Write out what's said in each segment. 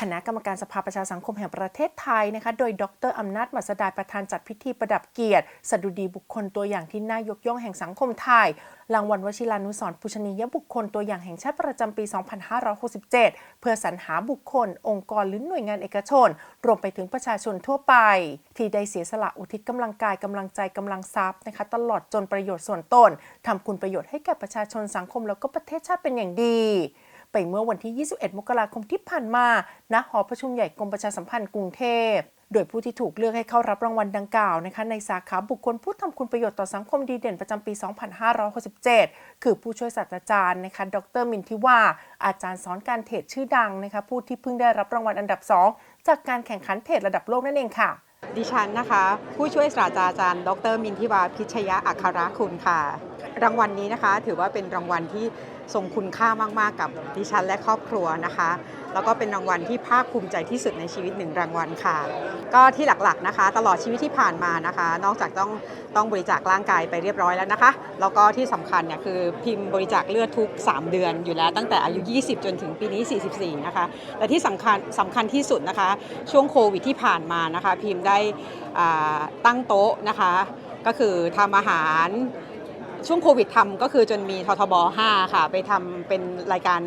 คณะกรรมการสภาประชาสังคมแห่งประเทศไทยนะคะโดยดรอำนาจมัสดาประธานจัดพิธีประดับเกียรติสดุดีบุคคลตัวอย่างที่น่ายกย่องแห่งสังคมไทยรางวัลวชิรานุสรณ์ปุชนียบุคคลตัวอย่างแห่งชาติประจำปี 2567 เพื่อสรรหาบุคคล องค์กรหรือหน่วยงานเอกชน รวมไปถึงประชาชนทั่วไป ที่ได้เสียสละอุทิศกำลังกายกำลังใจกำลังทรัพย์นะคะตลอดจนประโยชน์ส่วนตนทำคุณประโยชน์ให้แก่ประชาชนสังคมแล้วก็ประเทศชาติเป็นอย่างดี ไปเมื่อวันที่ 21 มกราคมที่ผ่านมาณหอประชุมใหญ่กรมประชาสัมพันธ์กรุงเทพโดยผู้ที่ถูกเลือกให้เข้ารับรางวัลดังกล่าวนะคะในสาขาบุคคลผู้ทำคุณประโยชน์ต่อสังคมดีเด่นประจำปี 2567 คือผู้ช่วยศาสตราจารย์นะคะดรมินทิวา อาจารย์สอนการเทรดชื่อดังนะคะผู้ที่เพิ่งได้รับรางวัลอันดับ 2 จากการแข่งขันเทรดระดับโลกนั่นเองค่ะ ดิฉันนะคะ ผู้ช่วยศาสตราจารย์ ดรมินทิวาพิชยะอัคราคุณค่ะ รางวัลนี้นะคะ ถือว่าเป็นรางวัลที่ทรงคุณค่ามาก ๆ กับดิฉันและครอบครัวนะคะ แล้วก็เป็นรางวัลที่ภาคภูมิใจที่สุดในชีวิตหนึ่งรางวัลค่ะ ก็ที่หลักๆนะคะ ตลอดชีวิตที่ผ่านมานะคะ นอกจากต้องต้องบริจาคร่างกายไปเรียบร้อยแล้วนะคะ แล้วก็ที่สำคัญเนี่ยคือพิมพ์บริจาคเลือดทุก 3 เดือนอยู่แล้วตั้งแต่อายุ 20 จนถึงปีนี้ 44 นะคะและที่สำคัญสำคัญที่สุดนะคะ ช่วงโควิดที่ผ่านมานะคะ พิมพ์ได้ตั้งโต๊ะนะคะ ก็คือทำอาหาร ช่วงโควิดทำก็คือจนมีททบ 5 ค่ะ ไปทำเป็นรายการ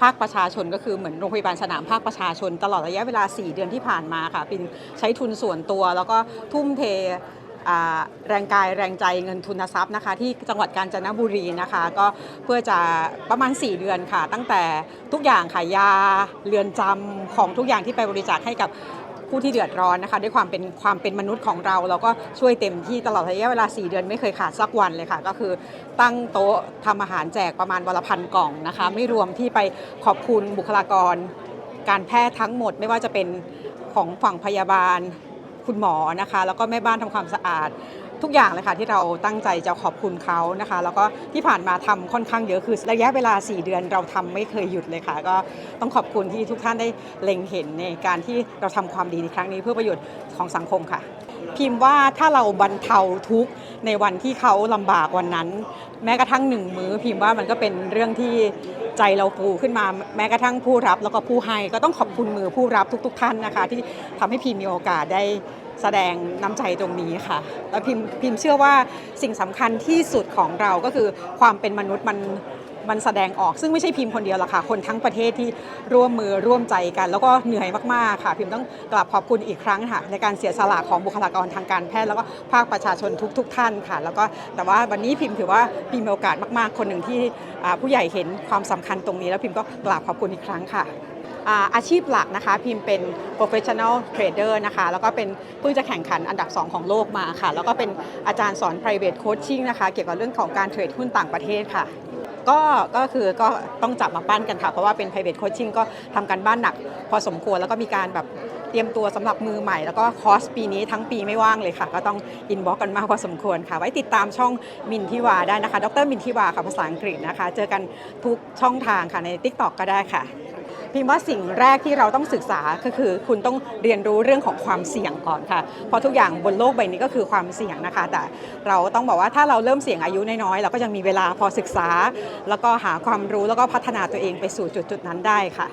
ภาคประชาชน ก็คือเหมือนโรงพยาบาลสนามภาคประชาชน ตลอดระยะเวลา 4 เดือนที่ผ่านมาค่ะเป็นใช้ทุนส่วนตัว แล้วก็ทุ่มเทแรงกายแรงใจเงินทุนทรัพย์นะคะ ที่จังหวัดกาญจนบุรีนะคะ ก็เพื่อจะประมาณ 4 เดือนค่ะ ตั้งแต่ทุกอย่างค่ะยาเรือนจำของทุกอย่างที่ไปบริจาคให้กับ ผู้ที่เดือดร้อนนะคะ ด้วยความเป็นความเป็นมนุษย์ของเรา เราก็ช่วยเต็มที่ตลอดระยะเวลา 4 เดือนไม่เคยขาดสักวันเลยค่ะ ก็คือตั้งโต๊ะทำอาหารแจกประมาณวันละพันกล่องนะคะ ไม่รวมที่ไปขอบคุณบุคลากร การแพทย์ทั้งหมดไม่ว่าจะเป็นของฝั่งพยาบาลคุณหมอนะคะ แล้วก็แม่บ้านทำความสะอาด ทุกอย่างเลยค่ะที่เราตั้งใจจะขอบคุณเขานะคะ แล้วก็ที่ผ่านมาทำค่อนข้างเยอะคือระยะเวลา 4 เดือนเราทำไม่เคยหยุดเลยค่ะ ก็ต้องขอบคุณที่ทุกท่านได้เล็งเห็นในการที่เราทำความดีในครั้งนี้เพื่อประโยชน์ของสังคมค่ะ พิมพ์ว่าถ้าเราบรรเทาทุกข์ในวันที่เขาลำบากวันนั้น แม้กระทั่งหนึ่งมื้อ พิมพ์ว่ามันก็เป็นเรื่องที่ใจเราฟูขึ้นมาแม้กระทั่งผู้รับ แล้วก็ผู้ให้ก็ต้องขอบคุณมือผู้รับทุก ๆ ท่านนะคะ ที่ทำให้พิมพ์มีโอกาสได้ แสดงน้ำใจตรงนี้ค่ะแล้วพิมพิมเชื่อว่าสิ่งสำคัญที่สุดของเราก็คือความเป็นมนุษย์มันมันแสดงออกซึ่งไม่ใช่พิมพ์คนเดียวหรอกค่ะ คนทั้งประเทศที่ร่วมมือร่วมใจกัน แล้วก็เหนื่อยมากๆค่ะ พิมพ์ต้องกราบขอบคุณอีกครั้งค่ะ ในการเสียสละของบุคลากรทางการแพทย์แล้วก็ภาคประชาชนทุกๆท่านค่ะ แล้วก็แต่ว่าวันนี้พิมพ์ถือว่าพิมพ์มีโอกาสมาก ๆ คนหนึ่งที่ผู้ใหญ่เห็นความสำคัญตรงนี้ แล้วพิมพ์ก็กราบขอบคุณอีกครั้งค่ะ อาชีพหลักนะคะ พิมพ์เป็น professional trader นะคะ แล้วก็เป็นเพิ่งจะแข่งขันอันดับ 2 ของโลกมาค่ะ แล้วก็เป็นอาจารย์สอน private coaching นะคะ เกี่ยวกับเรื่องของการเทรดหุ้นต่างประเทศค่ะก็ก็คือก็ต้องจับมาปั้นกันค่ะ เพราะว่าเป็น private coaching ก็ทำการบ้านหนัก พอสมควรแล้วก็มีการแบบเตรียมตัวสำหรับมือใหม่ แล้วก็คอร์สปีนี้ทั้งปีไม่ว่างเลยค่ะ ก็ต้องอินบ็อกกันมากพอสมควรค่ะ ไว้ติดตามช่องมินทิวาได้นะคะ ดรมินทิวาค่ะภาษาอังกฤษนะคะ เจอกันทุกช่องทางค่ะใน TikTok ก็ได้ค่ะ พิมพ์ว่าสิ่งแรกที่เราต้องศึกษาก็คือ คุณต้องเรียนรู้เรื่องของความเสี่ยงก่อนค่ะ เพราะทุกอย่างบนโลกใบนี้ก็คือความเสี่ยงนะคะ แต่เราต้องบอกว่าถ้าเราเริ่มเสี่ยงอายุน้อยๆเราก็ยังมีเวลาพอศึกษา แล้วก็หาความรู้แล้วก็พัฒนาตัวเองไปสู่จุดๆนั้นได้ค่ะ